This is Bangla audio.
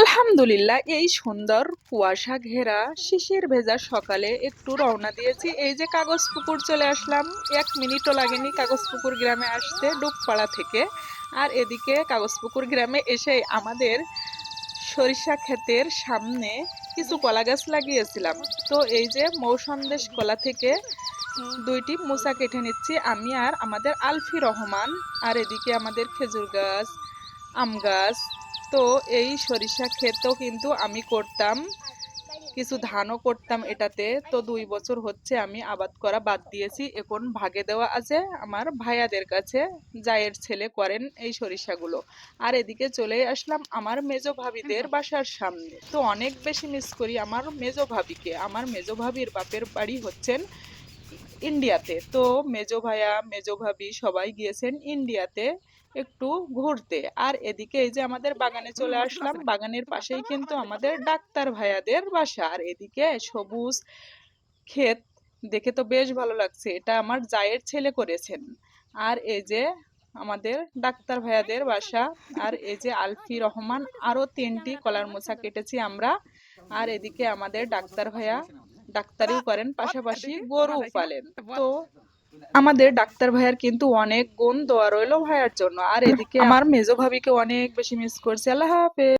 আলহামদুলিল্লাহ, এই সুন্দর কুয়াশা ঘেরা শিশির ভেজা সকালে একটু রওনা দিয়েছি। এই যে কাগজ পুকুর চলে আসলাম, এক মিনিটও লাগেনি কাগজ পুকুর গ্রামে আসতে ডুবপাড়া থেকে। আর এদিকে কাগজ পুকুর গ্রামে এসে আমাদের সরিষা ক্ষেতের সামনে কিছু কলা গাছ লাগিয়েছিলাম। তো এই যে মৌসন্দেশ কলা থেকে দুইটি মোচা কেটে নিচ্ছি আমি আর আমাদের আলফি রহমান। আর এদিকে আমাদের খেজুর গাছ, আম গাছ তো এই সরিষা ক্ষেতও কিন্তু আমি করতাম কিছু ধানও করতাম এটাতে। তো দুই বছর হচ্ছে আমি আবাদ করা বাদ দিয়েছি এখন ভাগে দেওয়া আছে আমার ভাইয়াদের কাছে জায়ের ছেলে করেন এই সরিষাগুলো। আর এদিকে চলে আসলাম আমার মেজো ভাবিদের বাসার সামনে। তো অনেক বেশি মিস করি আমার মেজো ভাবিকে। আমার মেজো ভাবির বাপের বাড়ি হচ্ছেন ইন্ডিয়াতে। তো মেজো ভাইয়া, মেজো ভাবি সবাই গিয়েছেন ইন্ডিয়াতে একটু ঘুরতে। আর এদিকে এই যে আমাদের বাগানে চলে আসলাম, বাগানের পাশেই কিন্তু আমাদের ডাক্তার ভাইয়াদের বাসা। আর এদিকে সবুজ ক্ষেত দেখে তো বেশ ভালো লাগছে, এটা আমার জায়ের ছেলে করেছেন। আর এই যে আমাদের ডাক্তার ভাইয়াদের বাসা, আর এই যে আলফি রহমান আরও তিনটি কলার মোচা কেটেছি আমরা। আর এদিকে আমাদের ডাক্তার ভাইয়া ডাক্তারিও করেন পাশাপাশি গরু পালেন। তো আমাদের ডাক্তার ভাইয়ার কিন্তু অনেক গুণ দোয়া রইল ভাইয়ার জন্য। আর এদিকে আমার মেজো ভাবিকে অনেক বেশি মিস করছি। আল্লাহ হাফেজ।